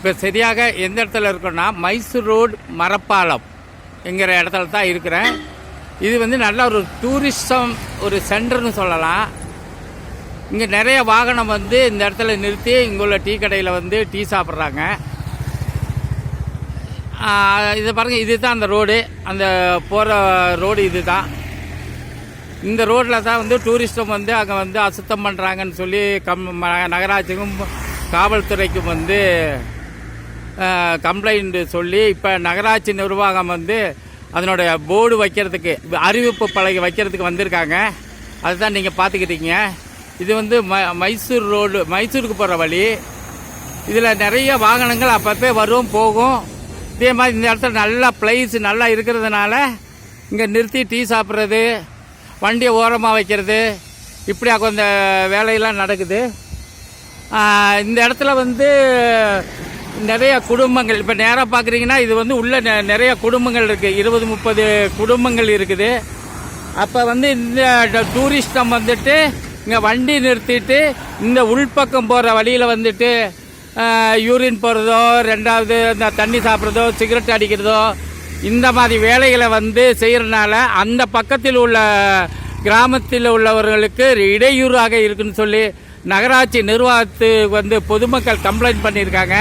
இப்போ சரியாக எந்த இடத்துல இருக்கோன்னா மைசூர் ரோடு மரப்பாலம் என்கிற இடத்துல தான் இருக்கிறேன். இது வந்து நல்ல ஒரு டூரிசம் ஒரு சென்டர்னு சொல்லலாம். இங்கே நிறைய வாகனம் வந்து இந்த இடத்துல நிறுத்தி இங்கே உள்ள டீ கடையில் வந்து டீ சாப்பிட்றாங்க. இதை பாருங்கள் இதுதான் அந்த ரோடு. அந்த போகிற ரோடு இது தான் இந்த ரோட்டில் தான் வந்து டூரிஸ்டம் வந்து அங்கே வந்து அசுத்தம் பண்ணுறாங்கன்னு சொல்லி கம் நகராட்சிக்கும் காவல்துறைக்கும் வந்து கம்ப்ளைண்ட் சொல்லி இப்போ நகராட்சி நிர்வாகம் வந்து அதனுடைய போர்டு வைக்கிறதுக்கு அறிவிப்பு பலகை வைக்கிறதுக்கு வந்திருக்காங்க. அதுதான் நீங்கள் பார்த்துக்கிட்டீங்க இது வந்து ம மைசூர் ரோடு மைசூருக்கு போகிற வழி. இதில் நிறைய வாகனங்கள் அப்பப்போ வரும் போகும். இதே மாதிரி இந்த இடத்துல நல்லா பிளேஸ் நல்லா இருக்கிறதுனால இங்கே நிறுத்தி டீ சாப்பிட்றது வண்டியை ஓரமாக வைக்கிறது. இப்படி கொஞ்சம் வேலையெல்லாம் நடக்குது. இந்த இடத்துல வந்து நிறைய குடும்பங்கள். இப்போ நேராக பார்க்குறீங்கன்னா இது வந்து உள்ள நெ- நிறைய குடும்பங்கள் இருக்குது இருபது முப்பது குடும்பங்கள் இருக்குது. அப்போ வந்து இந்த டூரிஸ்டம் வந்துட்டு இங்கே வண்டி நிறுத்திட்டு இந்த உள்பக்கம் போகிற வழியில் வந்துட்டு யூரின் போகிறதோ ரெண்டாவது இந்த தண்ணி சாப்பிட்றதோ சிகரெட் அடிக்கிறதோ இந்த மாதிரி வேலைகளை வந்து செய்கிறனால அந்த பக்கத்தில் உள்ள கிராமத்தில் உள்ளவர்களுக்கு இடையூறாக இருக்குன்னு சொல்லி நகராட்சி நிர்வாகத்துக்கு வந்து பொதுமக்கள் கம்ப்ளைண்ட் பண்ணியிருக்காங்க.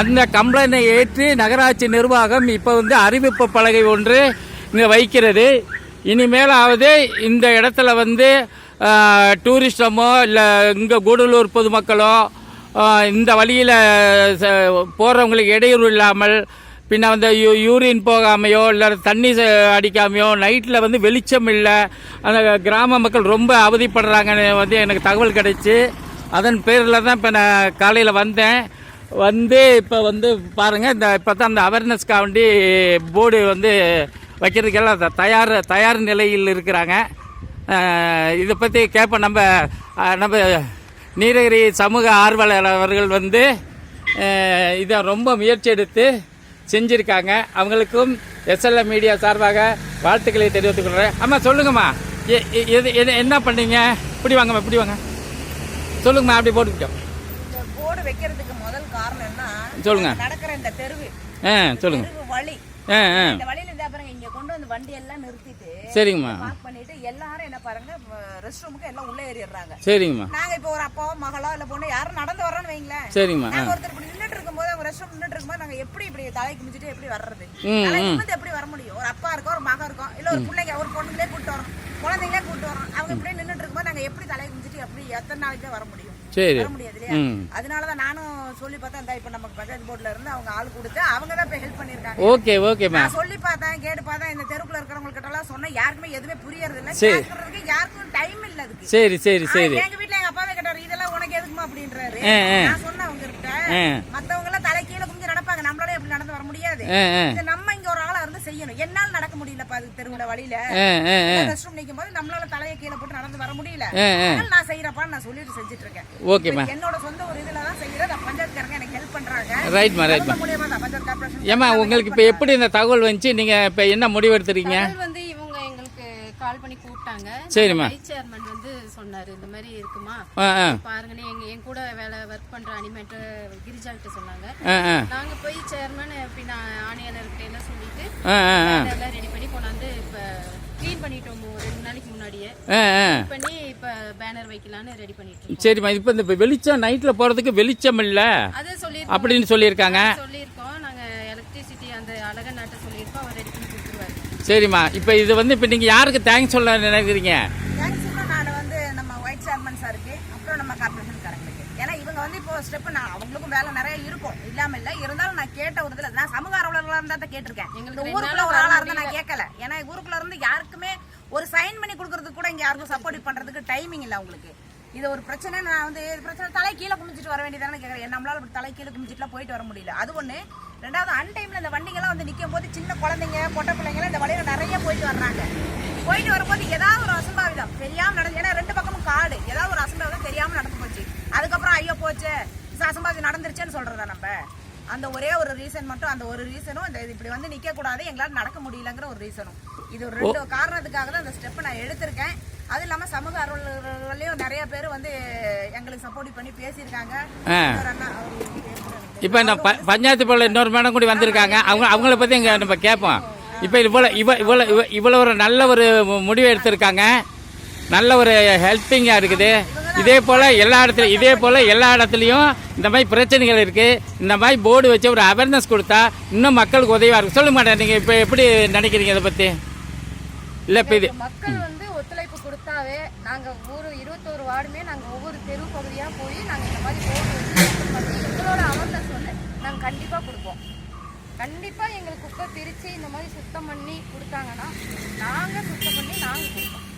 அந்த கம்ப்ளைண்டை ஏற்று நகராட்சி நிர்வாகம் இப்போ வந்து அறிவிப்பு பலகை ஒன்று இங்கே வைக்கிறது. இனிமேலாவது இந்த இடத்துல வந்து டூரிஸ்டமோ இல்லை இங்கே கூடலூர் பொதுமக்களோ இந்த வழியில் போகிறவங்களுக்கு இடையூறு இல்லாமல் பின்ன வந்து யூ யூரின் போகாமையோ இல்லை தண்ணி அடிக்காமையோ நைட்டில் வந்து வெளிச்சம் இல்லை அந்த கிராம மக்கள் ரொம்ப அவதிப்படுறாங்கன்னு வந்து எனக்கு தகவல் கிடைச்சி. அதன் பேரில் தான் இப்போ நான் காலையில் வந்தேன். வந்து இப்போ வந்து பாருங்கள் இந்த இப்போ தான் அந்த அவேர்னஸ்க்காக வேண்டி போர்டு வந்து வைக்கிறதுக்கெல்லாம் த- தயார் தயார் நிலையில் இருக்கிறாங்க. இதை பற்றி கேட்ப நம்ம நம்ம நீலகிரி சமூக ஆர்வலர் அவர்கள் வந்து இதை ரொம்ப முயற்சி எடுத்து செஞ்சுருக்காங்க. அவங்களுக்கும் எஸ்எல்எம் மீடியா சார்பாக வாழ்த்துக்களை தெரிவித்துக் கொள்கிறேன் ஆமாம் சொல்லுங்கம்மா. எ- எ- எது எது- என்ன பண்ணீங்க? இப்படி வாங்கம்மா இப்படி வாங்க. சொல்லுங்கம்மா அப்படி போட்டுக்கிட்டோம். வைக்கிறதுக்கு முதல் காரணம் என்ன சொல்லுங்க. நடக்கிற இந்த தெருவு. சொல்லுங்க. வழி. இந்த வழியில இருந்தா பாருங்க இங்க கொண்டு வந்து வண்டி எல்லாம் நிறுத்திட்டு சரிங்கம்மா. பார்க் பண்ணிட்டு எல்லாரும் என்ன பாருங்க ரெஸ்ட் ரூமுக்கு எல்லாம் உள்ள ஏறிடுறாங்க. சரிங்கம்மா. நாங்க இப்போ ஒரு அப்பாவோ மகளோ இல்ல பொண்ணு யாரும் நடந்து வர்றோம்னு வைங்களேன். சரிங்கம்மா நாங்க ஒருத்தர் இப்படி நின்னுட்டு இருக்கும்போது அவங்க ரெஸ்ட் ரூம் நின்னுட்டு இருக்கும்போது நாங்க எப்படி இப்படி தலை குமிச்சிட்டு எப்படி வர்றது? நிமிர்ந்து எப்படி வர முடியும்? ஒரு அப்பா இருக்கோம் ஒரு மகன் இருக்கோம் இல்ல ஒரு பிள்ளைங்க ஒரு பொண்ணுங்களே கூட்டு வரோம் குழந்தைங்களே கூட்டு வரோம் அவங்க இப்படியே நின்னுட்டு இருக்கும்போது நாங்க எப்படி தலை குமிச்சிட்டு எப்படி எத்தனை நாளைக்கு வர முடியும்? சரி. அதனாலதான் நானும் சொல்லி பார்த்தேன் இந்த இப்ப நமக்கு பஞ்சாயத்து போர்டுல இருந்து அவங்க ஆள் கொடுத்து அவங்க தான் இப்ப ஹெல்ப் பண்ணிருக்காங்க ஓகே ஓகேம்மா நான் சொல்லி பார்த்தேன் கேட்டு பார்த்தேன் இந்த தெருக்குள்ள இருக்கிறவங்க கிட்ட எல்லாம் சொன்னா யாருக்குமே எதுவுமே புரியறது இல்ல. சரி. கேட்கறதுக்கு யாருக்கும் டைம் இல்ல அதுக்கு. சரி சரி சரி. எங்க வீட்ல எங்க அப்பாவே கேட்டாரு இதெல்லாம் உனக்கு எதுக்குமா அப்படின்றாரு. நான் சொன்னேன் அவங்க கிட்ட மத்தவங்க எல்லாம் தலை கீழே குமிஞ்சு நடப்பாங்க. நம்மளால எப்படி நடந்து வர முடியாது. நம்ம இங்க ஒரு ஆளா இருந்து செய்யணும். என்னால நடக்க முடியலப்பா அது தெருவுல வழியில. ரெஸ்ட் ரூம் போது நம்மளால தலையை கீழே போட்டு நடந்து வர முடியல. நான் செய்யறப்பான்னு நான் சொல்லிட்டு செஞ்சுட்டு இருக்கேன் ஓகேம்மா என்னோட சொந்த ஒரு இதுல தான் செய்யறது பஞ்சாயத்துக்காரங்க எனக்கு ஹெல்ப் பண்றாங்க. ரைட்மா ரைட்மா ஏம்மா உங்களுக்கு இப்போ எப்படி இந்த தகவல் வந்துச்சு? நீங்கள் இப்போ என்ன முடிவு எடுத்துருக்கீங்க தகவல் வந்து இவங்க எங்களுக்கு கால் பண்ணி கூப்பிட்டாங்க. சரிம்மா. சேர்மன் வந்து சொன்னாரு இந்த மாதிரி இருக்குமா? பாருங்கன்னு எங்க என் கூட வேலை ஒர்க் பண்ற அனிமேட்டர் கிரிஜால்கிட்ட சொன்னாங்க. நாங்க போய் சேர்மன் பின்ன ஆணையாளர்கிட்ட எல்லாம் சொல்லிட்டு அதெல்லாம் ரெடி பண்ணி கொண்டாந்து இப்ப க்ளீன் பண்ணிட்டோம் ரெண்டு நாளைக்கு முன்னாடியே. பண்ணி இப்ப பேனர் வைக்கலாம்னு ரெடி பண்ணிட்டு இருக்கோம். சரிம்மா இப்போ இந்த வெளிச்சம் நைட்டில் போகிறதுக்கு வெளிச்சம் இல்லை? அப்படின்னு சொல்லியிருக்காங்க. சொல்லியிருக்கோம் நாங்க எலக்ட்ரிசிட்டி அந்த அழகன் நாட்டை சொல்லியிருக்கோம் அவர் ரெடி பண்ணி கொடுத்துருவாரு சரிம்மா. இப்போ இது வந்து இப்போ நீங்கள் யாருக்கு தேங்க்ஸ் சொல்ல நினைக்கிறீங்க? தேங்க்ஸ் நான் வந்து நம்ம ஒயிட் சேர்மன் சாருக்கு அப்புறம் நம்ம கார்பரேஷன் காரங்களுக்கு. ஏன்னா இவங்க வந்து இப்போ ஸ்டெப் நான் அவங்களுக்கும் வேலை நிறைய இருக்கும். இல்லாம இல்ல இருந்தாலும் நான் கேட்ட ஒரு இதுல நான் சமூக ஆர்வலர்களா இருந்தா தான் கேட்டிருக்கேன். எங்களுக்கு இந்த ஊருக்குள்ள ஒரு ஆளா இருந்தா நான் கேட்கல. ஏன்னா ஊருக்குள்ள இருந்து யாருக்குமே ஒரு சைன் பண்ணி கொடுக்கறதுக்கு கூட இங்க யாருக்கும் சப்போர்ட் பண்றதுக்கு டைமிங் இல்ல அவங்களுக்கு. இது ஒரு பிரச்சனை நான் வந்து பிரச்சனை தலை கீழே குமிச்சிட்டு வர வேண்டியதானே கேட்கறேன் நம்மளால இப்படி தலை கீழே குமிச்சிட்டுலாம் போயிட்டு வர முடியல? அது ஒண்ணு. ரெண்டாவது அன் டைம்ல இந்த வண்டிங்கெல்லாம் வந்து நிக்கும் போது சின்ன குழந்தைங்க பொட்டை பிள்ளைங்க இந்த வழியில நிறைய போயிட்டு வர்றாங்க. போயிட்டு வரும்போது ஏதாவது ஒரு அசம்பாவிதம். தெரியாம நடந்து ஏன்னா ரெண்டு பக்கமும் காடு. ஏதாவது ஒரு அசம்பாவிதம் தெரியாம நடந்து போச்சு. அதுக்கப்புறம் ஐயோ போச்சு. அசம்பாவிதம் நடந்துருச்சுன்னு சொல்றதா நம்ம? அந்த ஒரே ஒரு ரீசன் மட்டும் அந்த ஒரு ரீசனும் இந்த இப்படி வந்து நிக்க கூடாது எங்களால நடக்க முடியலங்கிற ஒரு ரீசனும் இது ஒரு ரெண்டு காரணத்துக்காக தான் இந்த ஸ்டெப் நான் எடுத்திருக்கேன். அது இல்லாம சமூக ஆர்வலர்களையும் நிறைய பேர் வந்து எங்களுக்கு சப்போர்ட் பண்ணி பேசியிருக்காங்க. இப்போ இந்த ப பஞ்சாயத்து போல இன்னொரு மேடம் கூட வந்திருக்காங்க. அவங்க அவங்கள பற்றி இங்கே நம்ம கேட்போம் இப்போ இவ்வளோ இவ இவ்வளோ இவ இவ்வளோ ஒரு நல்ல ஒரு முடிவு எடுத்திருக்காங்க. நல்ல ஒரு ஹெல்ப்பிங்காக இருக்குது. இதே போல் எல்லா இடத்துலையும் இதே போல் எல்லா இடத்துலையும் இந்த மாதிரி பிரச்சனைகள் இருக்குது இந்த மாதிரி போர்டு வச்சு ஒரு அவேர்னஸ் கொடுத்தா இன்னும் மக்களுக்கு உதவியாக இருக்கும். சொல்லுங்க மேடம் நீங்கள் இப்போ எப்படி நினைக்கிறீங்க இதை பற்றி இல்லை இப்போ இது ஃபுல்லாகவே நாங்கள் ஒத்துழைப்பு இருபத்தோரு வார்டுமே நாங்கள் ஒவ்வொரு தெரு பகுதியாக போய் நாங்கள் இந்த மாதிரி போர்டு வச்சு பண்ணி எங்களோட அவேர்னஸ் வந்து நாங்கள் கண்டிப்பாக கொடுப்போம். கண்டிப்பாக எங்களுக்கு குப்பை பிரித்து இந்த மாதிரி சுத்தம் பண்ணி கொடுத்தாங்கன்னா நாங்கள் சுத்தம் பண்ணி நாங்கள் கொடுப்போம்.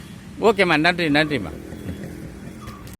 ஓகேம்மா நன்றி நன்றிம்மா.